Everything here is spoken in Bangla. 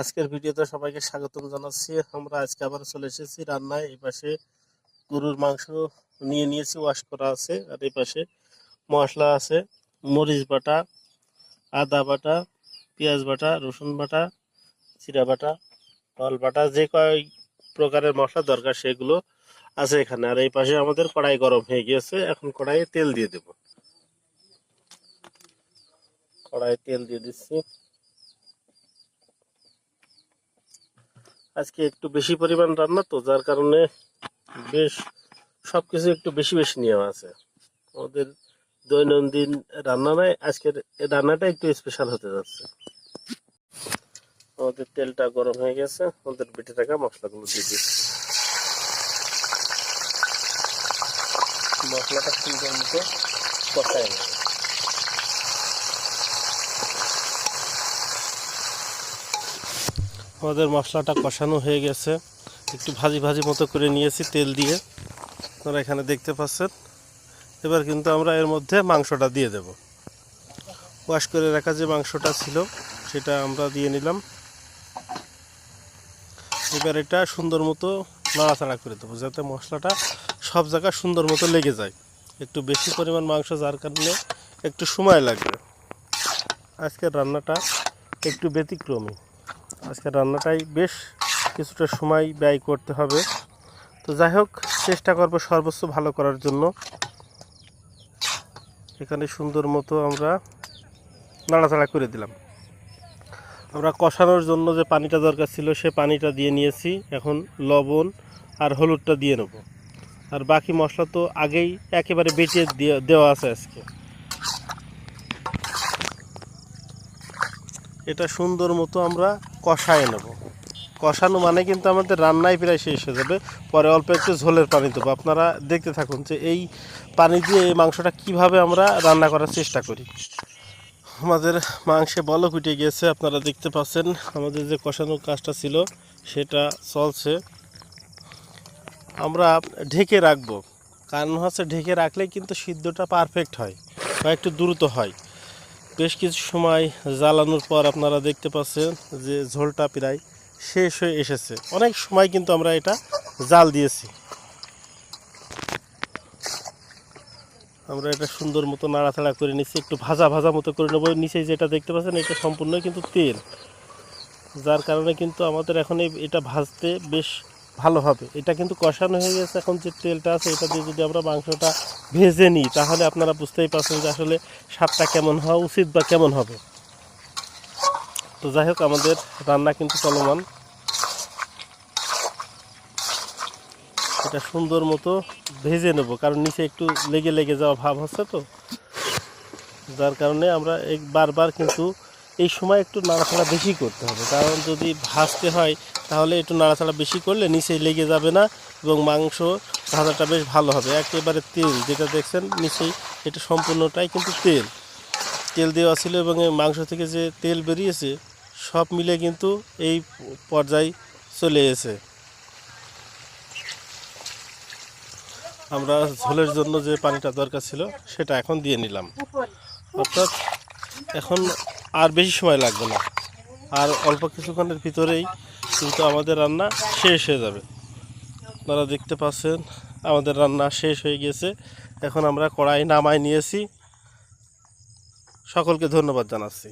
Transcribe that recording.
আজকের ভিডিওতে সবাইকে স্বাগতম জানাচ্ছি। আমরা আজকে আবার চলে এসেছি রান্নায়। এই পাশে গরুর মাংস নিয়ে নিয়েছি ওয়াশ করা আছে। আর এই পাশে মশলা আছে, মরিচ বাটা, আদা বাটা, পেঁয়াজ বাটা, রসুন বাটা, জিরা বাটা ফল বাটা, যে কয় প্রকারের মশলা দরকার সেগুলো আছে এখানে। আর এই পাশে আমাদের কড়াই গরম হয়ে গিয়েছে। এখন কড়াইয়ে তেল দিয়ে দেব। কড়াইয়ে তেল দিয়ে দিচ্ছি। আজকে একটু বেশি পরিমাণ রান্না তো, যার কারণে বেশ সবকিছু একটু বেশি বেশি নেওয়া আছে। আমাদের দৈনন্দিন রান্না নয় আজকের রান্নাটা একটু স্পেশাল হতে যাচ্ছে। আমাদের তেলটা গরম হয়ে গেছে আমাদের বেটে থাকা মশলাগুলো দিয়ে দিচ্ছি। মশলাটা সুন্দর মতো কষায় নেবে। আমাদের মশলাটা কষানো হয়ে গেছে। একটু ভাজি ভাজি মতো করে নিয়েছি তেল দিয়ে। আপনারা এখানে দেখতে পাচ্ছেন। এবার কিন্তু আমরা এর মধ্যে মাংসটা দিয়ে দেব। ওয়াশ করে রাখা যে মাংসটা ছিল, সেটা আমরা দিয়ে নিলাম। এবার এটা সুন্দর মতো নাড়াচাড়া করে দেবো, যাতে মশলাটা সব জায়গায় সুন্দর মতো লেগে যায়। একটু বেশি পরিমাণ মাংস যার কারণে একটু সময় লাগবে। আজকের রান্নাটা একটু ব্যতিক্রমী। আজকে রান্নাটাই বেশ কিছুটা সময় ব্যয় করতে হবে। তো যাই হোক, চেষ্টা করব সর্বোচ্চ ভালো করার জন্য। এখানে সুন্দর মতো আমরা নাড়াচাড়া করে দিলাম। আমরা কষানোর জন্য যে পানিটা দরকার ছিল, সে পানিটা দিয়ে নিয়েছি। এখন লবণ আর হলুদটা দিয়ে নেব। আর বাকি মশলা তো আগেই একেবারে বেটে দিয়ে দেওয়া আছে আজকে। এটা সুন্দর মতো আমরা কষায় নেব। কষানো মানে কিন্তু আমাদের রান্নায় প্রায় শেষ হয়ে যাবে। পরে অল্প একটু ঝোলের পানি দেবো। আপনারা দেখতে থাকুন যে এই পানি দিয়ে এই মাংসটা কীভাবে আমরা রান্না করার চেষ্টা করি। আমাদের মাংসে বলক উঠে গিয়েছে, আপনারা দেখতে পাচ্ছেন। আমাদের যে কষানোর কাজটা ছিল, সেটা চলছে। আমরা ঢেকে রাখব। কারণ হচ্ছে ঢেকে রাখলে কিন্তু সিদ্ধটা পারফেক্ট হয় বা একটু দ্রুত হয়। বেশ কিছু সময় জ্বালানোর পর আপনারা দেখতে পাচ্ছেন যে ঝোলটা প্রায় শেষ হয়ে এসেছে। অনেক সময় কিন্তু আমরা এটা জাল দিয়েছি। আমরা এটা সুন্দর মতো নাড়াচাড়া করে নিচ্ছি, একটু ভাজা ভাজা মতো করে নেব। নিচে যেটা দেখতে পাচ্ছেন এটা সম্পূর্ণ কিন্তু তেল। যার কারণে কিন্তু আমাদের এখন এটা ভাজতে বেশ ভালো হবে। এটা কিন্তু কষানো হয়ে গেছে। এখন যে তেলটা আছে, এটা দিয়ে যদি আমরা মাংসটা ভেজে নিই, তাহলে আপনারা বুঝতেই পারছেন যে আসলে স্বাদটা কেমন হওয়া উচিত বা কেমন হবে। তো যাই হোক, আমাদের রান্না কিন্তু চলমান। এটা সুন্দর মতো ভেজে নেব, কারণ নিচে একটু লেগে লেগে যাওয়া ভাব হচ্ছে তো। যার কারণে আমরা এক বারবার কিন্তু এই সময় একটু নাড়াচাড়া বেশি করতে হবে। কারণ যদি ভাজতে হয়, তাহলে একটু নাড়াচাড়া বেশি করলে নিচে লেগে যাবে না এবং মাংস ভাজাটা বেশ ভালো হবে। একেবারে তেল, যেটা দেখছেন নিচেই, এটা সম্পূর্ণটাই কিন্তু তেল। তেল দেওয়া ছিল এবং এই মাংস থেকে যে তেল বেরিয়েছে, সব মিলে কিন্তু এই পর্যায়ে চলে এসেছে। আমরা ঝোলের জন্য যে পানিটা দরকার ছিল, সেটা এখন দিয়ে নিলাম। অর্থাৎ এখন আর বেশি সময় লাগবে না। আর অল্প কিছুক্ষণের ভিতরেই কিন্তু আমাদের রান্না শেষ হয়ে যাবে। আপনারা দেখতে পাচ্ছেন, আমাদের রান্না শেষ হয়ে গেছে। এখন আমরা কড়াই নামায় নিয়েছি। সকলকে ধন্যবাদ জানাচ্ছি।